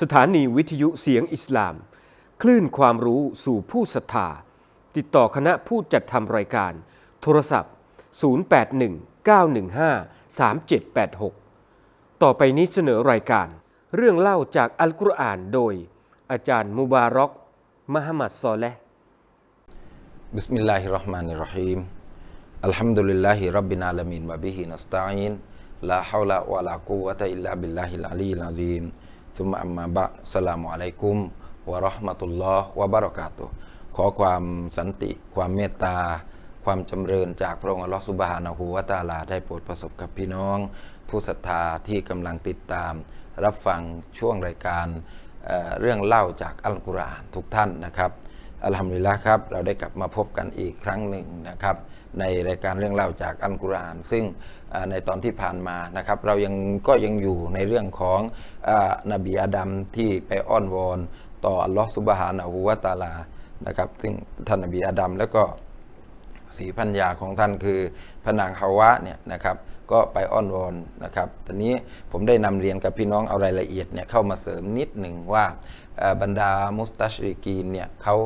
สถานีวิทยุเสียงอิสลาม คลื่นความรู้สู่ผู้ศรัทธา ติดต่อคณะผู้จัดทำรายการ โทรศัพท์ 0819153786 ต่อไปนี้เสนอรายการ เรื่องเล่าจากอัลกุรอานโดย อาจารย์มุบารอกมหมัดซอเลห์บิสมิลลาฮิรราะห์มานิรราะฮีมอัลฮัมดุลิลลาฮิรับบินาลามีนวะบิฮินัสตาอีนลาฮาวลาวะลากุวะตะอิลลาบิลลาฮิลอาลีลอาซีม ซุมอัมมาบะสลามุอะลัยกุมวะราะมะตุลลอฮ์วะบะรอกาตุขอความสันติ ความเมตตา ความจำเริญจากพระองค์อัลลอฮฺสุบฮานะฮูวะตาลาได้โปรดประสบกับพี่น้อง ผู้ศรัทธาที่กำลังติดตาม รับฟังช่วงรายการเเรื่องเล่าจากอัลกุรอานทุกท่านนะครับอัลฮัมดุลิลละครับ เราได้กลับมาพบกันอีกครั้งหนึ่งนะครับ ในรายการเรื่องเล่าจากอัลกุรอาน ซึ่งในตอนที่ผ่านมานะครับเรายังก็ยังอยู่ในเรื่องของอนบีอาดัมที่ไปอ้อนวอนต่ออัลลอฮฺสุบฮานะฮูวะตาลานะครับซึ่งท่านนบีอาดัมแล้วก็สีพัญญาของท่านคือพนางฮาวะเนี่ยนะครับก็ไปอ้อนวอนนะครับตอนนี้ผมได้นำเรียนกับพี่น้องเอารายละเอียดเนี่ยเข้ามาเสริมนิดหนึ่งว่าบรรดามุสตัชริกีนเนี่ยเขา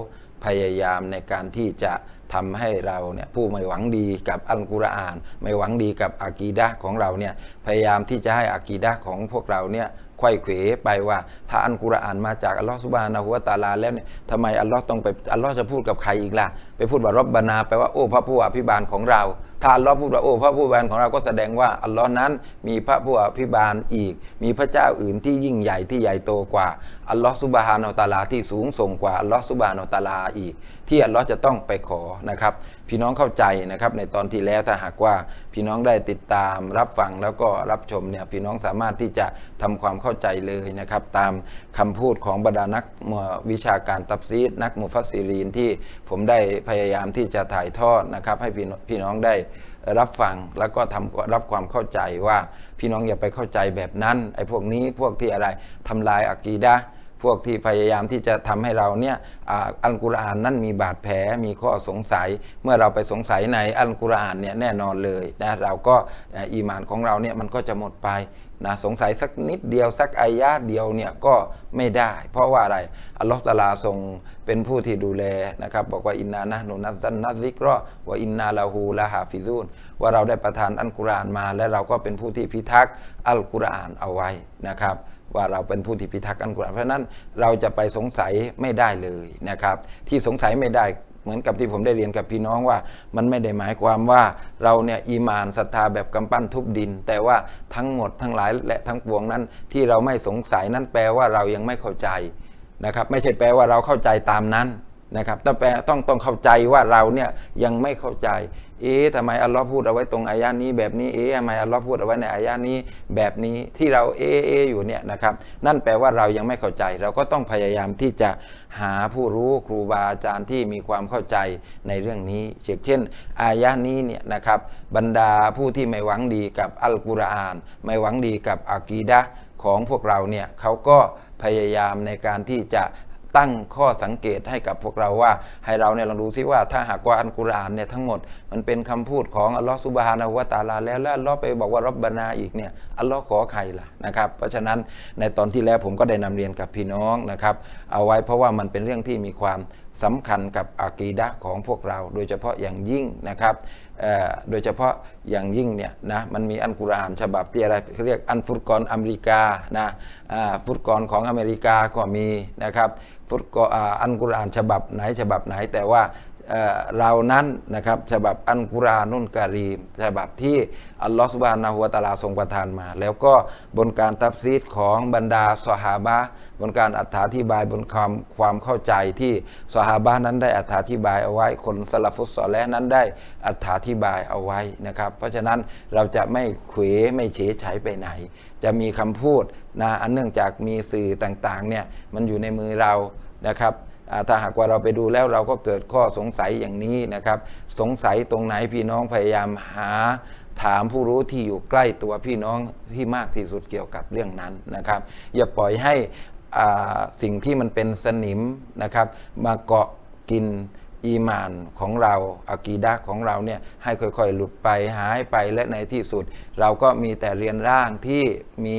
พยายามในการที่จะ ทำให้เราเนี่ยผู้ไม่หวังดีกับอัลกุรอาน ไม่หวังดีกับอากีดะของเราเนี่ยพยายามที่จะให้อากีดะของพวกเราเนี่ยไข้เขวไปว่า ถ้าอันกุรอานมาจากอัลลอฮฺสุบฮานะฮุวาตาลาแล้วเนี่ยทำไมอัลลอฮ์ต้องไปอัลลอฮ์จะพูดกับใครอีกล่ะ ไปพูดว่ารบบานาแปลว่าโอ้พระผู้อภิบาลของเรา ถ้าอัลลอฮ์พูดว่าโอ้พระผู้บานของเราก็แสดงว่าอัลลอฮ์นั้นมีพระผู้อภิบาลอีก มีพระเจ้าอื่นที่ยิ่งใหญ่ที่ใหญ่โตกว่าอัลลอฮ์สุบฮานอตาลาที่สูงส่งกว่าอัลลอฮ์สุบฮานอตาลาอีก ที่อัลลอฮ์จะต้องไปขอนะครับ พี่น้องเข้าใจนะครับในตอนที่แล้วถ้าหากว่าพี่น้องได้ติดตามรับฟังแล้วก็รับชมเนี่ยพี่น้องสามารถที่จะทำความเข้าใจเลยนะครับตามคำพูดของบรรดานักวิชาการตับซีดนักมุฟัสซิรีนที่ผมได้พยายามที่จะถ่ายทอดนะครับให้พี่น้องพี่น้องได้รับฟังแล้วก็ทำรับความเข้าใจว่าพี่น้องอย่าไปเข้าใจแบบนั้นไอ้พวกนี้พวกที่อะไรทำลายอากีดะ พวกที่พยายามที่จะทำให้เราเนี่ยอัลกุรอานนั่นมีบาดแผลมีข้อสงสัย เมื่อเราไปสงสัยในอัลกุรอานเนี่ยแน่นอนเลยนะเราก็อีมานของเราเนี่ยมันก็จะหมดไปนะสงสัยสักนิดเดียวสักอายะเดียวเนี่ยก็ไม่ได้ เพราะว่าอะไรอัลลอฮฺตาลาทรงเป็นผู้ที่ดูแลนะครับ บอกว่าอินนานะนุนัซซันนัซซิกรอว่าอินนาลาหูละฮาฟิซูนว่าเราได้ประทานอัลกุรอานมา และเราก็เป็นผู้ที่พิทักษ์อัลกุรอานเอาไว้นะครับ ว่าเราเป็นผู้ที่พิทักษ์อัลกุรอานเพราะฉะนั้นเราจะไปสงสัยไม่ได้เลยนะครับ ที่สงสัยไม่ได้เหมือนกับที่ผมได้เรียนกับพี่น้องว่า มันไม่ได้หมายความว่าเราเนี่ยอีมานศรัทธาแบบกำปั้นทุบดิน แต่ว่าทั้งหมดทั้งหลายและทั้งปวงนั้น ที่เราไม่สงสัยนั้นแปลว่าเรายังไม่เข้าใจนะครับ ไม่ใช่แปลว่าเราเข้าใจตามนั้นนะครับต้องแปลต้องต้องเข้าใจว่าเราเนี่ยยังไม่เข้าใจ เอ๊ะทำไมอัลลอฮ์พูดเอาไว้ตรงอายะนี้แบบนี้เอ๊ะทำไมอัลลอฮ์พูดเอาไว้ในอายะนี้แบบนี้ที่เราเอ๊ะเอ๊ะอยู่เนี่ยนะครับ นั่นแปลว่าเรายังไม่เข้าใจ เราก็ต้องพยายามที่จะหาผู้รู้ครูบาอาจารย์ที่มีความเข้าใจในเรื่องนี้เช่น อายะนี้เนี่ยนะครับบรรดาผู้ที่ไม่หวังดีกับอัลกุรอาน ไม่หวังดีกับอากีดะของพวกเราเนี่ยเขาก็พยายามในการที่จะ ตั้งข้อสังเกตให้กับพวกเราว่า ให้เราเนี่ยลองดูซิว่าถ้าหากว่าอัลกุรอานเนี่ยทั้งหมดมันเป็นคำพูดของอัลลอฮฺสุบฮานะฮูวะตะอาลาแล้วแล้วอัลลอฮ์ไปบอกว่ารับบานาอีกเนี่ยอัลลอฮ์ขอใครล่ะนะครับ เพราะฉะนั้นในตอนที่แล้วผมก็ได้นำเรียนกับพี่น้องนะครับ เอาไว้เพราะว่ามันเป็นเรื่องที่มีความสำคัญกับอากีดะของพวกเรา โดยเฉพาะอย่างยิ่งนะครับ โดยเฉพาะอย่างยิ่งเนี่ยนะมันมีอันกุรอานฉบับที่อะไรเขาเรียกอันฟุตกรอเมริกานะอ่าฟุตกรของอเมริกาก็มีนะครับฟุตกอนอันกุรอานฉบับไหนฉบับไหนแต่ว่า เรานั้นนะครับฉบับอันกุรานุนการีมฉบับที่อัลลอฮฺสุบานะฮูวตะอาลาทรงประทานมา แล้วก็บนการตัฟซีดของบรรดาสหาบะบนการอธิบายบนความความเข้าใจที่สหาบะนั้นได้อธิบายเอาไว้ คนสลัฟุตซอแลห์นั้นได้อธิบายเอาไว้นะครับ เพราะฉะนั้นเราจะไม่เขวไม่เฉยฉายไปไหน จะมีคำพูดนะอันเนื่องจากมีสื่อต่างๆเนี่ยมันอยู่ในมือเรานะครับ ถ้าหากว่าเราไปดูแล้วเราก็เกิดข้อสงสัยอย่างนี้นะครับ สงสัยตรงไหนพี่น้องพยายามหาถามผู้รู้ที่อยู่ใกล้ตัวพี่น้องที่มากที่สุดเกี่ยวกับเรื่องนั้นนะครับ อย่าปล่อยให้สิ่งที่มันเป็นสนิมนะครับ มาเกาะกินอีมานของเราอากีดะของเราเนี่ยให้ค่อยๆ หลุดไปหายไปและในที่สุด เราก็มีแต่เรียนร่างที่มี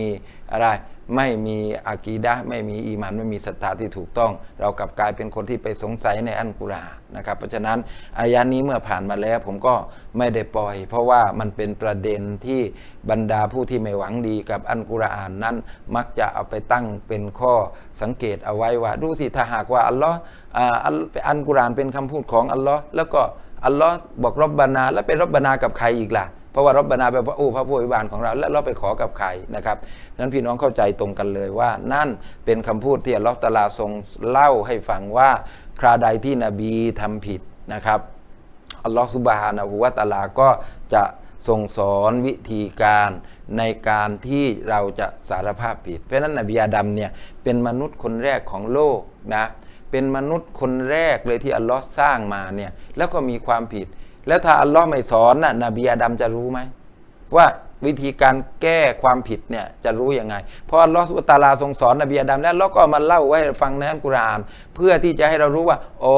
อะไร ไม่มีอากีดะไม่มีอีมันไม่มีศรัทธาที่ถูกต้อง เรากลับกลายเป็นคนที่ไปสงสัยในอันกุรอานนะครับ เพราะฉะนั้นอายะนี้เมื่อผ่านมาแล้วผมก็ไม่ได้ปล่อย เพราะว่ามันเป็นประเด็นที่บรรดาผู้ที่ไม่หวังดีกับอันกุรอานนั้น มักจะเอาไปตั้งเป็นข้อสังเกตเอาไว้ว่าดูสิถ้าหากว่าอัลลอฮ์อันกุรอานเป็นคำพูดของอัลลอฮ์แล้วก็อัลลอฮ์บอกรบบานาแล้วเป็นรบบานากับใครอีกล่ะ เพราะว่ารบบนาแปลว่าโอ้พระผู้อภิบาลของเรา แล้วเราไปขอกับใครนะครับนั้นพี่น้องเข้าใจตรงกันเลยว่า นั่นเป็นคำพูดที่อัลลอฮ์ตาลาทรงเล่าให้ฟังว่าคราใดที่นบีทำผิดนะครับอัลลอฮฺสุบฮานะฮูวะตาลาก็จะทรงสอนวิธีการในการที่เราจะสารภาพผิด เพราะฉะนั้นนบีอาดัมเนี่ยเป็นมนุษย์คนแรกของโลกนะเป็นมนุษย์คนแรกเลยที่อัลลอฮ์สร้างมาเนี่ยแล้วก็มีความผิด แล้วถ้าอัลลอฮ์ไม่สอนน่ะนบีอาดัมจะรู้ไหมว่าวิธีการแก้ความผิดเนี่ยจะรู้ยังไง เพราะอัลลอฮฺสุตาลาทรงสอนนบีอาดัมแล้วเราก็มาเล่าไว้ให้ฟังในอัลกุรอาน เพื่อที่จะให้เรารู้ว่าอ๋อ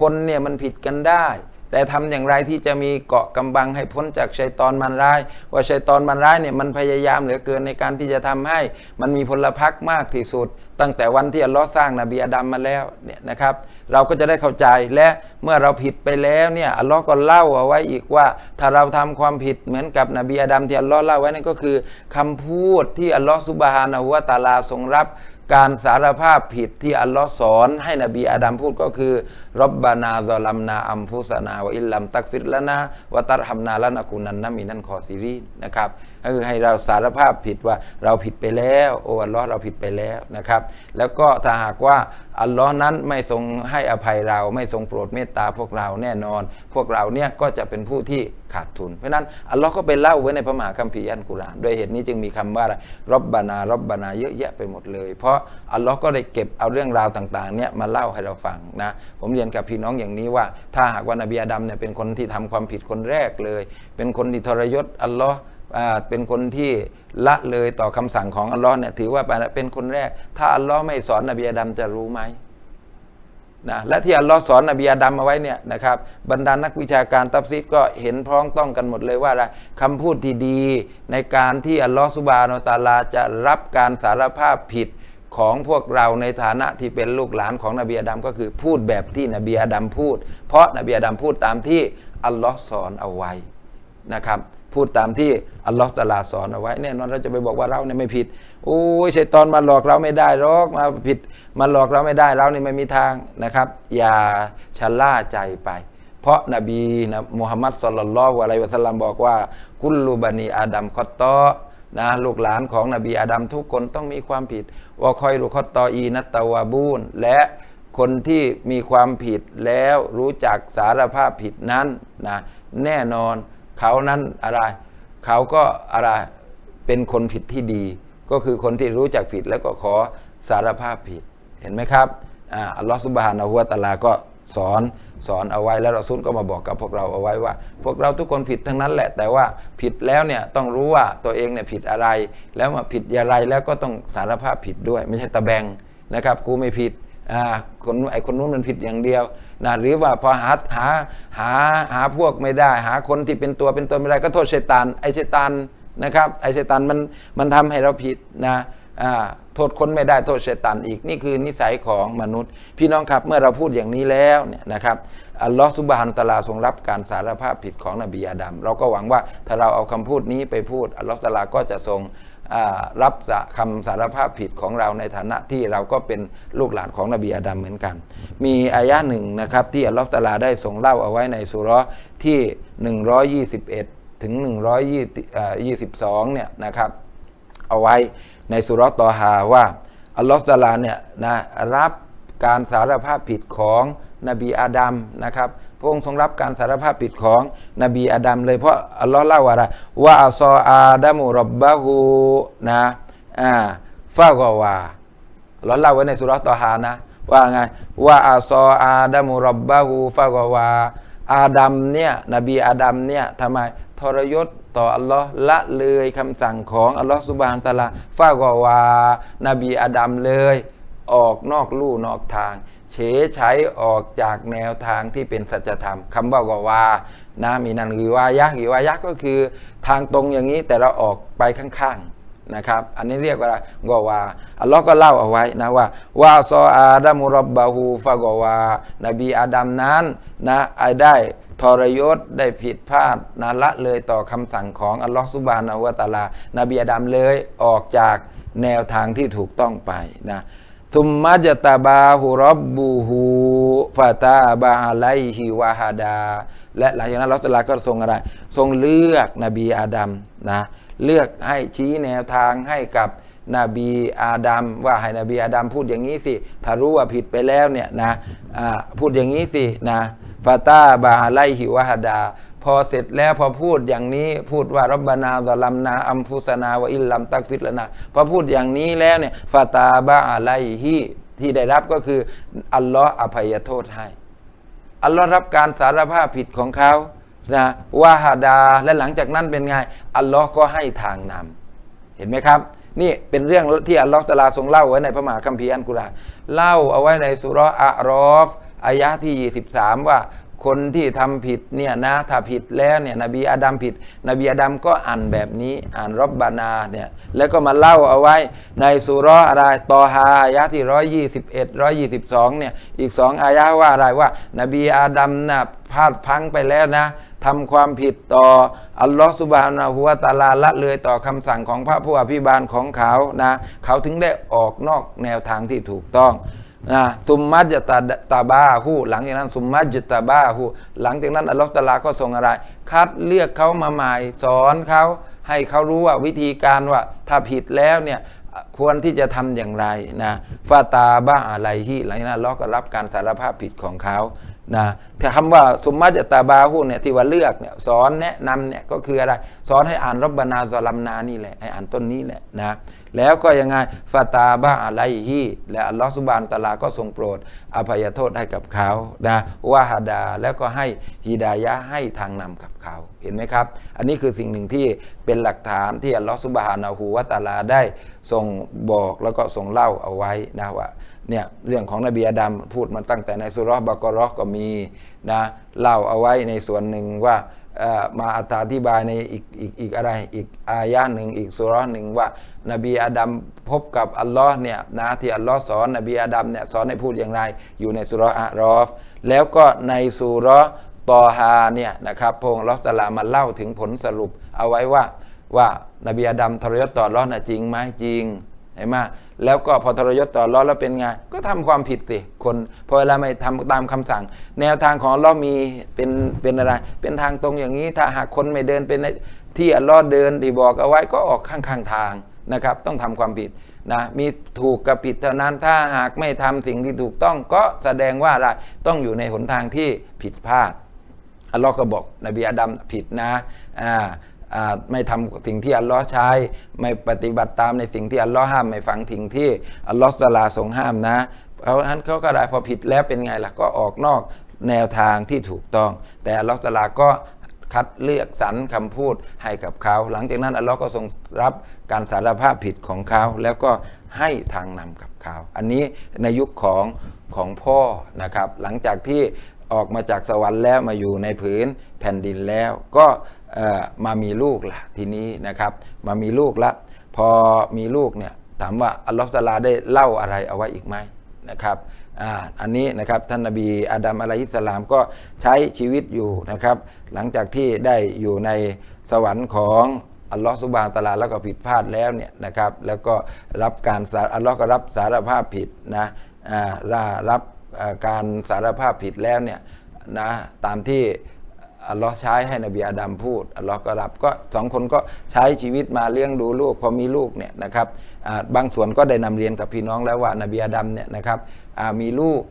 คนเนี่ยมันผิดกันได้ แต่ทำอย่างไรที่จะมีเกาะกำบังให้พ้นจากชัยตอนมันร้าย ว่าชัยตอนมันร้ายเนี่ยมันพยายามเหลือเกินในการที่จะทำให้มันมีพลพรรคมากที่สุด ตั้งแต่วันที่อัลลอฮ์สร้างนบีอาดัมมาแล้วเนี่ยนะครับ เราก็จะได้เข้าใจและเมื่อเราผิดไปแล้วเนี่ยอัลลอฮ์ก็เล่าเอาไว้อีกว่า ถ้าเราทำความผิดเหมือนกับนบีอาดัมที่อัลลอฮ์เล่าไว้นั่นก็คือคำพูดที่อัลลอฮ์ซุบฮานะฮูวะตาลาทรงรับการสารภาพผิดที่อัลลอฮ์สอนให้นบีอาดัมพูดก็คือรบบานาซอลัมนาอัมฟุสนาวอิลลัมตักฟิรละนาวะตัรฮัมนาละนะกุนันนะมินันคอซีรีนนะครับก็คือให้เราสารภาพผิดว่าเราผิดไปแล้ว โอ้อัลลอฮ์เราผิดไปแล้วนะครับ แล้วก็ถ้าหากว่า อัลลอฮ์นั้นไม่ทรงให้อภัยเราไม่ทรงโปรดเมตตาพวกเราแน่นอน พวกเราเนี่ยก็จะเป็นผู้ที่ขาดทุน เพราะนั้นอัลลอฮ์ก็ไปเล่าไว้ในพระมหาคัมภีร์อันกุรานด้วยเหตุนี้จึงมีคำว่าอะไรรบบานารบบานาเยอะแยะไปหมดเลย เพราะอัลลอฮ์ก็ได้เก็บเอาเรื่องราวต่างๆเนี่ยมาเล่าให้เราฟังนะผมเรียนกับพี่น้องอย่างนี้ว่า ถ้าหากว่านบีอาดัมเนี่ยเป็นคนที่ทำความผิดคนแรกเลย เป็นคนที่ทรยศอัลลอฮ์ เป็นคนที่ละเลยต่อคำสั่งของอัลลอฮ์เนี่ยถือว่าเป็นคนแรก ถ้าอัลลอฮ์ไม่สอนนบีอาดัมจะรู้ไหมนะและที่อัลลอฮ์สอนนบีอาดัมเอาไว้เนี่ยนะครับบรรดานักวิชาการตัฟซีดก็เห็นพ้องต้องกันหมดเลยว่าอะไรคำพูดที่ดีในการที่อัลลอฮ์สุบานตาลาจะรับการสารภาพผิดของพวกเราในฐานะที่เป็นลูกหลานของนบีอาดัมก็คือพูดแบบที่นบีอาดัมพูด เพราะนบีอาดัมพูดตามที่อัลลอฮ์สอนเอาไว้นะครับ พูดตามที่อัลลอฮ์ตาลาสอนเอาไว้แน่นอนเราจะไปบอกว่าเราเนี่ยไม่ผิดโอ้ยชัยตอนมาหลอกเราไม่ได้หรอกมาผิดมาหลอกเราไม่ได้เรานี่ไม่มีทางนะครับ อย่าชะล่าใจไป เพราะนบีนะมุฮัมมัดสุลลัลลอฮุอะลัยวะสัลลัมบอกว่า กุลลูบันีอาดัมคอตตอนะลูกหลานของนบีอาดัมทุกคนต้องมีความผิดว่าคอยลูกคอตตออีนัตตาวาบูนและคนที่มีความผิดแล้วรู้จักสารภาพผิดนั้นนะแน่นอน เขานั้นอะไร เขาก็อะไรเป็นคนผิดที่ดี ก็คือคนที่รู้จักผิดแล้วก็ขอสารภาพผิดเห็นไหมครับอ่าอัลลอฮฺสุบฮานะฮูวะตะอาลาก็สอนสอนเอาไว้แล้วเราซุนก็มาบอกกับพวกเราเอาไว้ว่า พวกเราทุกคนผิดทั้งนั้นแหละ แต่ว่าผิดแล้วเนี่ยต้องรู้ว่าตัวเองเนี่ยผิดอะไร แล้วมาผิดอย่างไรแล้วก็ต้องสารภาพผิดด้วย ไม่ใช่ตะแบงนะครับ กูไม่ผิด คนไอ้คนนู้นมันผิดอย่างเดียวนะหรือว่าพอหาหาหาหาพวกไม่ได้ หาคนที่เป็นตัวเป็นตนไม่ได้ก็โทษชัยตานไอ้ชัยตานนะครับไอ้ชัยตานมันมันทำให้เราผิดนะโทษคนไม่ได้โทษชัยตานอีกนี่คือนิสัยของมนุษย์ พี่น้องครับเมื่อเราพูดอย่างนี้แล้วเนี่ยนะครับอัลลอฮฺสุบฮานุตะลาทรงรับการสารภาพผิดของนบีอาดัมเราก็หวังว่าถ้าเราเอาคำพูดนี้ไปพูดอัลลอฮฺตะลาก็จะทรง รับคำสารภาพผิดของเราในฐานะที่เราก็เป็นลูกหลานของนบีอาดัมเหมือนกัน มีอายะหนึ่งนะครับที่อัลลอฮฺตาลาได้ทรงเล่าเอาไว้ในสุราะห์ที่ 121 ถึง 122 เนี่ยนะครับเอาไว้ในสุรตอฮาว่าอัลลอฮฺตาลาเนี่ยนะรับการสารภาพผิดของนบีอาดัมนะครับ พระองค์ทรงรับการสารภาพผิดของนบีอาดัมเลยเพราะอัลลอฮ์เล่าว่าอะไรว่าอัลซออาดัมุรับบะฮูนะอ่าฟากวาอัลลอฮ์เล่าไว้ในสุราะห์ตอฮานะ ว่าไงว่าอัลซออาดัมุรับบะฮูฟากวาอาดัมเนี่ยนบีอาดัมเนี่ยทำไมทรยศต่ออัลลอฮ์ละเลยคำสั่งของอัลลอฮ์สุบานตะอาลาฟากวานบีอาดัมเลย ออกนอกลู่นอกทาง เฉใช้ออกจากแนวทางที่เป็นสัจธรรมคำว่ากวานะมีนันกิวายะกิวายะก็คือทางตรงอย่างนี้แต่เราออกไปข้างๆนะครับ อันนี้เรียกว่ากว่าอัลลอฮ์ก็เล่าเอาไว้นะว่าว่าซออาดัมุรบบาฮูฟะกวานบีอาดัมนั้นนะไอได้ทรยศได้ผิดพลาดนะละเลยต่อคำสั่งของอัลลอฮ์ซุบานะฮูวตาลา นบีอาดัมเลยออกจากแนวทางที่ถูกต้องไปนะ ซุมมัจตาบาฮูรับบูฮูฟาตาบาอะไลฮิวะฮาดา และหลังจากนั้นอัลอฮ์ตะลาก็ทรงอะไร ทรงเลือกนบีอาดัมนะเลือกให้ชี้แนวทางให้กับนบีอาดัมว่าให้นบีอาดัมพูดอย่างนี้สิ ถ้ารู้ว่าผิดไปแล้วเนี่ยนะอ่าพูดอย่างนี้สินะฟาตาบาอะไลฮิวะฮาดา พอเสร็จแล้วพอพูดอย่างนี้พูดว่ารับบานาซลัมนาอัมฟุสนาวะอิลลัมตักฟิตละนาพอพูดอย่างนี้แล้วเนี่ยฟาตาบาอะไลฮิที่ได้รับก็คืออัลลอฮ์อภัยโทษให้อัลลอฮ์รับการสารภาพผิดของเขานะวาฮาดาและหลังจากนั้นเป็นไงอัลลอฮ์ก็ให้ทางนำเห็นไหมครับ นี่เป็นเรื่องที่อัลลอฮ์ตะอาลาทรงเล่าไว้ในพระมหาคัมภีร์อันกุรอานเล่าเอาไว้ในสุราะห์อะรอฟอายะห์ที่ 23 ว่า คนที่ทำผิดเนี่ยนะถ้าผิดแล้วเนี่ยนบีอาดัมผิด นบีอาดัมก็อ่านแบบนี้อ่านรบบานาเนี่ยแล้วก็มาเล่าเอาไว้ในสุราะห์อะไรตอฮาอายะห์ที่121 122เนี่ยอีกสองอายะว่าอะไรว่า นบีอาดัมนะพลาดพังไปแล้วนะทำความผิดต่ออัลลอฮฺสุบฮานะฮูวตาลาละเลยต่อคำสั่งของพระผู้อภิบาลของเขานะเขาถึงได้ออกนอกแนวทางที่ถูกต้อง นะซุมมัจตาตาบาหูหลังจากนั้นซุมมัจตาบาหูหลังจากนั้นอัลลอฮฺตะอาลาก็ทรงอะไร คัดเลือกเขามาใหม่สอนเขาให้เขารู้ว่าวิธีการว่าถ้าผิดแล้วเนี่ยควรที่จะทำอย่างไรนะฟาตาบ้าอะไรที่หลังจากนั้นอัลอฮ์ก็รับการสารภาพผิดของเขานะแต่คำว่าสุมมาจตาบาหูเนี่ยที่ว่าเลือกเนี่ยสอนแนะนำเนี่ยก็คืออะไร สอนให้อ่านรับบนาซอลัมนานี่แหละให้อ่านต้นนี้แหละนะ แล้วก็ยังไงฟาตาบาอะไรฮีและอัลลอฮฺสุบานตะลาก็ทรงโปรด อภัยโทษให้กับเขานะวาฮาดาแล้วก็ให้ฮิดายะให้ทางนำกับเขาเห็นไหมครับ อันนี้คือสิ่งหนึ่งที่เป็นหลักฐานที่อัลลอฮฺสุบฮานาหูวะตะลาได้ทรงบอกแล้วก็ทรงเล่าเอาไว้นะว่าเนี่ยเรื่องของนบีอาดัมพูดมาตั้งแต่ในสุรบกราะห์ก็มีนะเล่าเอาไว้ในส่วนหนึ่งว่า มาอธิบายในอีกอีกอีกอะไรอีกอายะหนึ่งอีกสุราะห์หนึ่งว่า นบีอาดัมพบกับอัลลอฮ์เนี่ยนะที่อัลลอฮ์สอน นบีอาดัมเนี่ยสอนให้พูดอย่างไร อยู่ในสุรอะรอฟ แล้วก็ในสุรตอฮาเนี่ยนะครับพงค์อัลลอฮ์ตะอาลามาเล่าถึงผลสรุปเอาไว้ว่าว่านบีอาดัมทรยศต่ออัลลอฮ์นะจริงไหมจริง เห็นไหมแล้วก็พอทรยศต่ออัลเลอแล้วเป็นไง ก็ทำความผิดสิคนพอเวลาไม่ทำตามคำสั่ง แนวทางของลเลอมีเป็นเป็นอะไร เป็นทางตรงอย่างนี้ ถ้าหากคนไม่เดินเป็นที่อัลเลอเดินที่บอกเอาไว้ก็ออกข้างข้างทางนะครับ ต้องทำความผิดนะมีถูกกับผิดเท่านั้นถ้าหากไม่ทำสิ่งที่ถูกต้องก็แสดงว่าอะไรต้องอยู่ในหนทางที่ผิดพลาดอัลลอฮ์ก็บอกนบีอาดัมผิดนะอ่า ไม่ทำสิ่งที่อัลลอฮ์ใช้ ไม่ปฏิบัติตามในสิ่งที่อัลลอฮ์ห้ามไม่ฟังสิ่งที่อัลลอฮ์ตะลาทรงห้ามนะเพราะฉะนั้นเขาก็ได้พอผิดแล้วเป็นไงล่ะก็ออกนอกแนวทางที่ถูกต้อง แต่อัลลอฮ์ตะลาก็คัดเลือกสรรคำพูดให้กับเขา หลังจากนั้นอัลลอฮ์ก็ทรงรับการสารภาพผิดของเขา แล้วก็ให้ทางนำกับเขา อันนี้ในยุคของของพ่อนะครับ หลังจากที่ออกมาจากสวรรค์แล้วมาอยู่ในผืนแผ่นดินแล้วก็ มามีลูกละทีนี้นะครับ มามีลูกละพอมีลูกเนี่ยถามว่าอัลลอฮฺตาลาได้เล่าอะไรเอาไว้อีกไหมนะครับอ,อันนี้นะครับท่านนบีอาดัมอะลัยฮิสสลามก็ใช้ชีวิตอยู่นะครับ หลังจากที่ได้อยู่ในสวรรค์ของอัลลอฮฺสุบานตาลาแล้วก็ผิดพลาดแล้วเนี่ยนะครับ แล้วก็รับการสารอัลลอฮ์ก็รับสารภาพผิดนะรับการสารภาพผิดแล้วเนี่ยนะตามที่ อัลลอฮ์ใช้ให้นบีอาดัมพูดอัลลอฮ์ก็รับก็สองคนก็ใช้ชีวิตมาเลี้ยงดูลูกพอมีลูกเนี่ยนะครับบางส่วนก็ได้นำเรียนกับพี่น้องแล้วว่านบีอาดัมเนี่ยนะครับมีลูก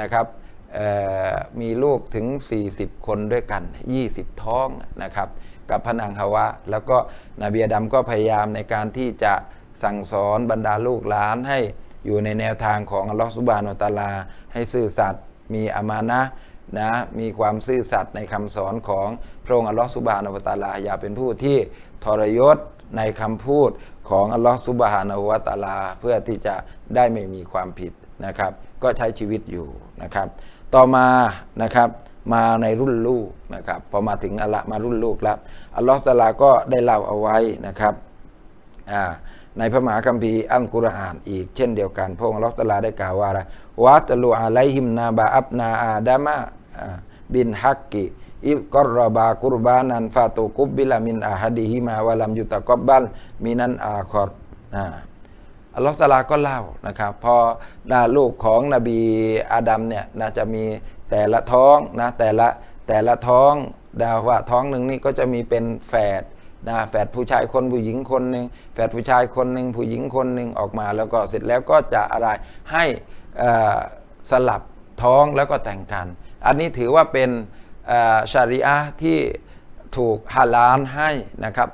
นะครับมีลูกถึง 40 คนด้วยกัน 20 ท้องนะครับกับพระนางฮาวะ แล้วก็นบีอาดัมก็พยายามในการที่จะสั่งสอนบรรดาลูกหลานให้อยู่ในแนวทางของอัลลอฮ์สุบานอตาลา ให้ซื่อสัตย์มีอามานะ นะมีความซื่อสัตย์ในคำสอนของพระองค์อัลลอฮฺสุบฮานาอัลตาลา อย่าเป็นผู้ที่ทรยศในคำพูดของอัลลอฮฺสุบฮานาอัลตาลา เพื่อที่จะได้ไม่มีความผิดนะครับ ก็ใช้ชีวิตอยู่นะครับ ต่อมานะครับมาในรุ่นลูกนะครับพอมาถึงอัลละมารุ่นลูกแล้วอัลลอฮฺตาลาก็ได้เล่าเอาไว้นะครับอ่าในพระมหาคัมภีร์อัลกุรอานอีกเช่นเดียวกันพระองค์อัลลอฮฺตาลาได้กล่าวว่าอะไรวะตะลูอาไลฮิมนาบาอับนาอาดามะอ่า บินฮักกิอิลกอรบากุรบานันฟาตุกุบบิลามินอาฮัดีฮิมาวะลัมยุตะกอบบัลมินันอาคอร์อัลลอฮฺตาลาก็เล่านะครับพอนาลูกของนบีอาดัมเนี่ยนะจะมีแต่ละท้องนะแต่ละแต่ละท้องดาว่าท้องหนึ่งนี่ก็จะมีเป็นแฝดนะแฝดผู้ชายคนผู้หญิงคนหนึ่งแฝดผู้ชายคนหนึ่งผู้หญิงคนหนึ่งออกมา แล้วก็เสร็จแล้วก็จะอะไรให้สลับท้องแล้วก็แต่งกัน อันนี้ถือว่าเป็นชาริอะที่ถูกฮาลาลให้นะครับ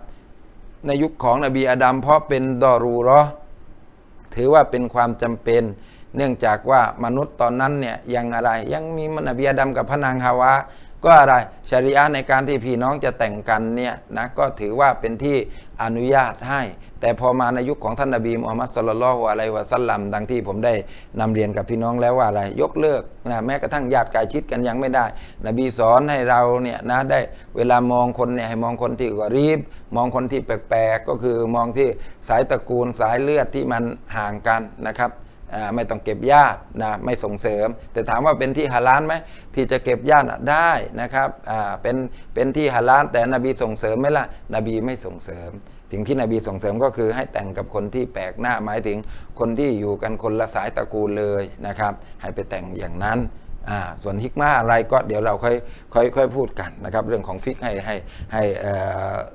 ในยุคของนบีอาดัมเพราะเป็นดอรูรอถือว่าเป็นความจำเป็น เนื่องจากว่ามนุษย์ตอนนั้นเนี่ยยังอะไรยังมีมนบีอาดัมกับพระนางฮาวาก็อะไรชริอะในการที่พี่น้องจะแต่งกันเนี่ยนะก็ถือว่าเป็นที่ อนุญาตให้ แต่พอมาในยุคของท่านนบีมุฮัมมัดสุลลัลลอฮุอะลัยวะสัลลัมดังที่ผมได้นำเรียนกับพี่น้องแล้วว่าอะไร ยกเลิกนะแม้กระทั่งญาติกายชิดกันยังไม่ได้ นบีสอนให้เราเนี่ยนะได้เวลามองคนเนี่ยให้มองคนที่กรีบ มองคนที่แปลกๆ ก็คือมองที่สายตระกูลสายเลือดที่มันห่างกันนะครับ ไม่ต้องเก็บญาตินะไม่ส่งเสริม แต่ถามว่าเป็นที่ฮาลาลไหมที่จะเก็บญาติได้นะครับเป็นเป็นที่ฮาลาลแต่นบีส่งเสริมไหมล่ะนบีไม่ส่งเสริม สิ่งที่นบีส่งเสริมก็คือให้แต่งกับคนที่แปลกหน้าหมายถึงคนที่อยู่กันคนละสายตระกูลเลยนะครับให้ไปแต่งอย่างนั้นส่วนฮิกมาอะไรก็เดี๋ยวเราค่อยค่อยค่อยพูดกันนะครับเรื่องของฟิกให้ให้ให้เ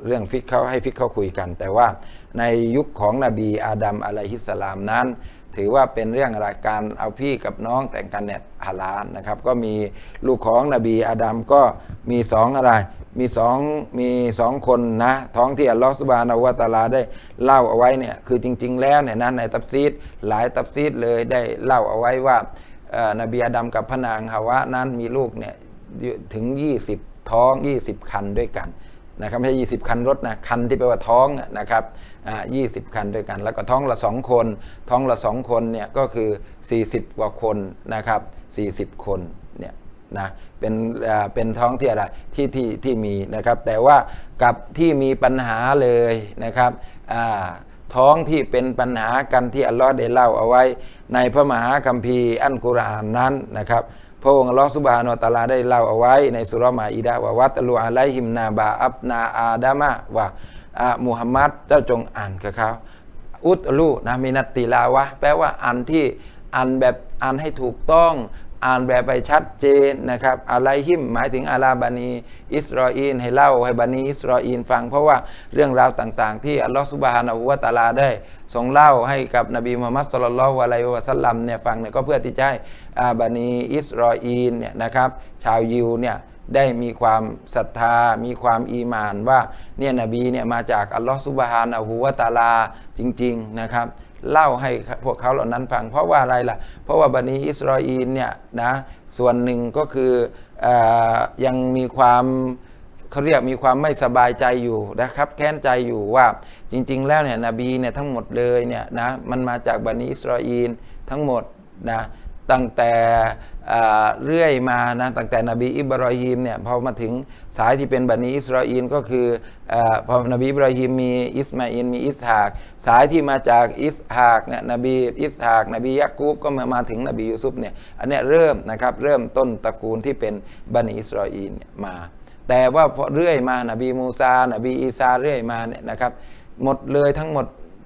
เรื่องฟิกเขาให้ฟิกเขาคุยกัน แต่ว่าในยุคของนบีอาดัมอะลัยฮิสสลามนั้น ถือว่าเป็นเรื่องอะไรการเอาพี่กับน้องแต่งกันเนี่ยฮาลาลนะครับ ก็มีลูกของนบีอาดัมก็มีสองอะไร มีสองมีสองคนนะท้องที่อัลลอฮฺสุบานาวตาลาได้เล่าเอาไว้เนี่ยคือจริง ๆ แล้วเนี่ยนะในตับซีดหลายตับซีดเลยได้เล่าเอาไว้ว่านบีอาดัมกับพระนางฮาวะนั้นมีลูกเนี่ยถึง 20 ท้อง 20 คันด้วยกัน นะครับไม่ใช่ยี่สิบคันรถนะคันที่แปลว่าท้องนะครับอ่ายี่สิบคันด้วยกัน แล้วก็ท้องละสองคน ท้องละสองคนเนี่ยก็คือ 40 กว่าคนนะครับ 40 คนเนี่ยนะเป็นอ่าเป็นท้องที่อะไรที่ที่ที่มีนะครับ แต่ว่ากับที่มีปัญหาเลยนะครับอ่าท้องที่เป็นปัญหากันที่อัลลอฮ์ได้เล่าเอาไว้ ในพระมหาคัมภีร์อันกุรอานนั้นนะครับ ระองค์อัลลอฮฺสุบฮานอัลตาลาได้เล่าเอาไว้ในสุรมาอิดะว่าวัตลูอะไลฮิมนาบาอับนาอาดามะว่าอ่ามุฮัมมัดเจ้าจงอ่านกับเขาอุตลูนะมินัตติลาวะแปลว่าอ่านที่อ่านแบบอ่านให้ถูกต้องอ่านแบบไปชัดเจนนะครับอะไรหิมหมายถึงอาลาบานี อิสราเอลให้เล่าให้บานีอิสราเอลฟังเพราะว่าเรื่องราวต่างๆ ที่อัลลอฮฺสุบฮานะฮูวะตาลาได้ ทรงเล่าให้กับนบีมุฮัมมัดสุลลัลลอฮุอะลัยฮิวะสัลลัมเนี่ยฟังเนี่ยก็เพื่อที่จะให้อาบานีอิสราเอลเนี่ยนะครับชาวยิวเนี่ยได้มีความศรัทธา มีความอีมานว่าเนี่ยนบีเนี่ยมาจากอัลลอฮฺสุบฮานะฮูวะตาลาจริง ๆนะครับเล่าให้พวกเขาเหล่านั้นฟัง เพราะว่าอะไรล่ะ เพราะว่าบันิอิสราเอลเนี่ยนะส่วนหนึ่งก็คืออยังมีความ เขาเรียกมีความไม่สบายใจอยู่นะครับ แค้นใจอยู่ว่าจริง ๆ แล้วเนี่ยนบีเนี่ยทั้งหมดเลยเนี่ยนะมันมาจากบันิอิสราเอลทั้งหมดนะตั้งแต่เรื่อยมานะตั้งแต่นบีอิบราฮิมเนี่ยพอมาถึงสายที่เป็นบันิอิสราเอลก็คืออพอนบีอิบราฮิมมีอิสมาอินมีอิสฮาก สายที่มาจากอิสฮากเนี่ยนบีอิสฮาก นบียะกูบก็มามาถึงนบียูซุฟเนี่ยอันเนี้ยเริ่มนะครับเริ่มต้นตระกูลที่เป็นบันิอิสราเอลเนี่ยมา แต่ว่าพอเรื่อยมานบีมูซานบีอีซาเรื่อยมาเนี่ยนะครับ หมดเลยทั้งหมด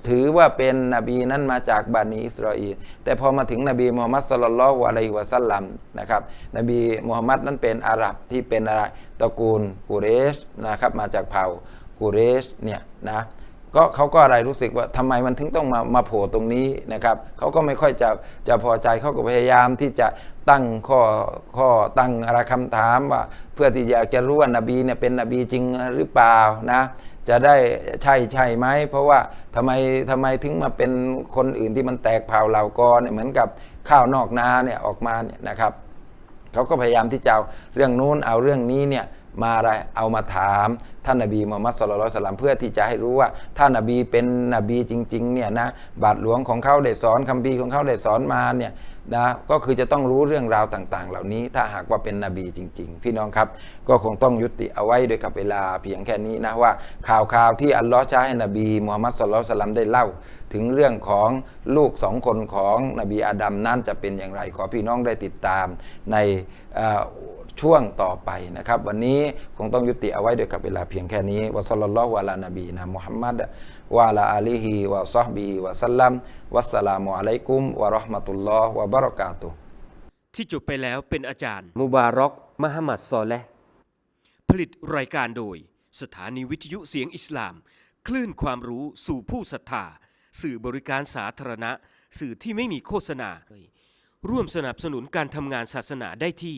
ถือว่าเป็นนบีนั้นมาจากบันิอิสราเอลแต่พอมาถึงนบีมูฮัมมัดสุลลัลลอฮุอะลัยฮิวะสัลลัมนะครับนบีมูฮัมมัดนั้นเป็นอาหรับที่เป็นอะไรตระกูลกุเรชนะครับมาจากเผ่ากุเรชเนี่ยนะก็เขาก็อะไรรู้สึกว่าทำไมมันถึงต้องมามาโผล่ตรงนี้นะครับเขาก็ไม่ค่อยจะจะพอใจเขาก็พยายามที่จะ ตั้งข้อข้อตั้งอะไรคำถามว่า เพื่อที่อยากจะรู้ว่านบีเนี่ยเป็นนบีจริงหรือเปล่านะจะได้ใช่ใช่ไหมเพราะว่าทำไมทำไมถึงมาเป็นคนอื่นที่มันแตกเผ่าเหล่ากอเนี่ยเหมือนกับข้าวนอกนาเนี่ยออกมาเนี่ยนะครับเขาก็พยายามที่จะเอาเรื่องนู้นเอาเรื่องนี้เนี่ย มาอะไรเอามาถาม ท่านนบีมูฮัมมัดสุลลัลสลัมเพื่อที่จะให้รู้ว่า ท่านนบีเป็นนบีจริงๆเนี่ยนะบาทหลวงของเขาได้สอนคัมภีของเขาได้สอนมาเนี่ยนะก็คือจะต้องรู้เรื่องราวต่าง ๆ เหล่านี้ถ้าหากว่าเป็นนบีจริง ๆ พี่น้องครับ ก็คงต้องยุติเอาไว้โดยกับเวลาเพียงแค่นี้นะว่าข่าวข่าวๆที่อัลลอฮ์ใช้ให้นบีมูฮัมมัดสุลลัลสลัมได้เล่า ถึงเรื่องของลูกสองคนของนบีอาดัมนั้นจะเป็นอย่างไร ขอพี่น้องได้ติดตามในอ่อ ช่วงต่อไปนะครับ วันนี้คงต้องยุติเอาไว้โดยกับเวลาเพียงแค่นี้วะซัลลัลลอฮุอะลานบีนะมุฮัมมัดวะอะลาอาลีฮิวะซอฮบิฮิวะสัลลัมวัสสลามุอะลัยกุมวะเราะห์มะตุลลอฮ์วะบะเราะกาตุฮ์ที่จบไปแล้วเป็นอาจารย์ มุบารอกมหมัดซอและห์ผลิตรายการโดย สถานีวิทยุเสียงอิสลาม คลื่นความรู้สู่ผู้ศรัทธา สื่อบริการสาธารณะ สื่อที่ไม่มีโฆษณา ร่วมสนับสนุนการทำงานศาสนาได้ที่